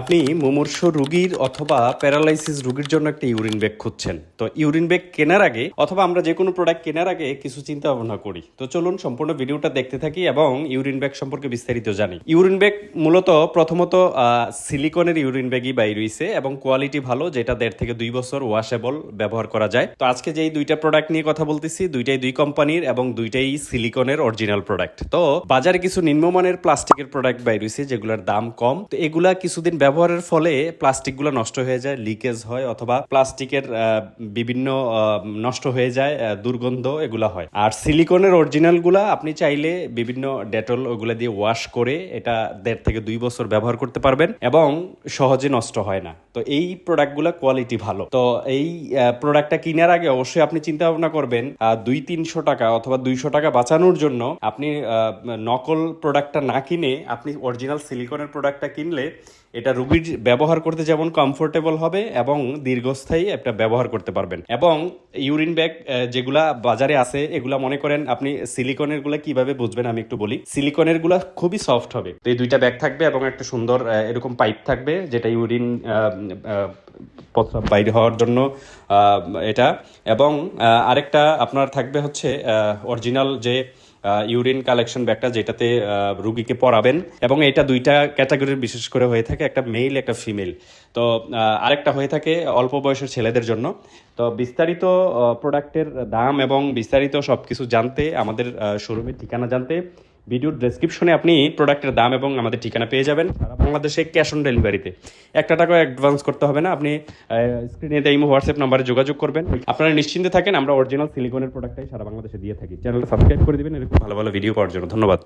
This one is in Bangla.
আপনি মুমূর্ষ রুগীর অথবা প্যারালাইসিস রুগীর জন্য একটা ইউরিন ব্যাগ খুঁজছেন। তো ইউরিন ব্যাগ কেনার আগে অথবা আমরা যে কোনো প্রোডাক্ট কেনার আগে কিছু চিন্তা ভাবনা করি। তো চলুন সম্পূর্ণ ভিডিওটা দেখতে থাকি এবং ইউরিন ব্যাগ সম্পর্কে বিস্তারিত জানি। ইউরিন ব্যাগ মূলত প্রথমত সিলিকনের ইউরিন ব্যাগই বাইর হইছে এবং কোয়ালিটি ভালো, যেটা দেড় থেকে দুই বছর ওয়াশেবল ব্যবহার করা যায়। তো আজকে যেই দুইটা প্রোডাক্ট নিয়ে কথা বলতেছি, দুইটাই দুই কোম্পানির এবং দুইটাই সিলিকনের অরিজিনাল প্রোডাক্ট। তো বাজারে কিছু নিম্নমানের প্লাস্টিকের প্রোডাক্ট বাইর রয়েছে যেগুলোর দাম কম। তো এগুলা কিছুদিন ব্যবহারের ফলে প্লাস্টিকগুলো নষ্ট হয়ে যায়, লিকেজ হয় অথবা প্লাস্টিকের বিভিন্ন নষ্ট হয়ে যায় দুর্গন্ধ এগুলা হয়। আর সিলিকনের অরিজিনালগুলা আপনি চাইলে বিভিন্ন ডেটল ওগুলা দিয়ে ওয়াশ করে এটা দেড় থেকে দুই বছর ব্যবহার করতে পারবেন এবং সহজে নষ্ট হয় না। তো এই প্রোডাক্টগুলা কোয়ালিটি ভালো। তো এই প্রোডাক্টটা কেনার আগে অবশ্যই আপনি চিন্তা ভাবনা করবেন দুই তিনশো টাকা অথবা দুইশো টাকা বাঁচানোর জন্য আপনি নকল প্রোডাক্টটা না কিনে আপনি অরিজিনাল সিলিকনের প্রোডাক্টটা কিনলে এটা রুগীর ব্যবহার করতে যেমন কমফোর্টেবল হবে এবং দীর্ঘস্থায়ী একটা ব্যবহার করতে পারবেন। এবং ইউরিন ব্যাগ যেগুলা বাজারে আছে, এগুলা মনে করেন আপনি সিলিকনেরগুলা কীভাবে বুঝবেন আমি একটু বলি। সিলিকনেরগুলা খুবই সফট হবে। তো এই দুইটা ব্যাগ থাকবে এবং একটা সুন্দর এরকম পাইপ থাকবে যেটা ইউরিন প্রস্রাব বাইরে হওয়ার জন্য এটা। এবং আরেকটা আপনার থাকবে হচ্ছে অরিজিনাল যে ইউরিন কালেকশন ব্যাগটা যেটাতে রুগীকে পড়াবেন এবং এটা দুইটা ক্যাটাগরির বিশেষ করে হয়ে থাকে, একটা মেল একটা ফিমেল তো আরেকটা হয়ে থাকে অল্প বয়সের ছেলেদের জন্য। তো, বিস্তারিত প্রোডাক্টের দাম এবং বিস্তারিত সব কিছু জানতে আমাদের শোরুমের ঠিকানা জানতে ভিডিওর ডেসক্রিপশনে আপনি প্রোডাক্টের দাম এবং আমাদের ঠিকানা পেয়ে যাবেন। সারা বাংলাদেশে ক্যাশ অন ডেলিভারিতে একটা টাকা অ্যাডভান্স করতে হবে না। আপনি স্ক্রিনে এই হোয়াটসঅ্যাপ নাম্বারে যোগাযোগ করবেন। আপনারা নিশ্চিন্তে থাকেন, আমরা অরিজিনাল সিলিকনের প্রোডাক্টটাই সারা বাংলাদেশে দিয়ে থাকি। চ্যানেলটা সাবস্ক্রাইব করে দেবেন, এরকম ভালো ভালো ভিডিও পাওয়ার জন্য। ধন্যবাদ।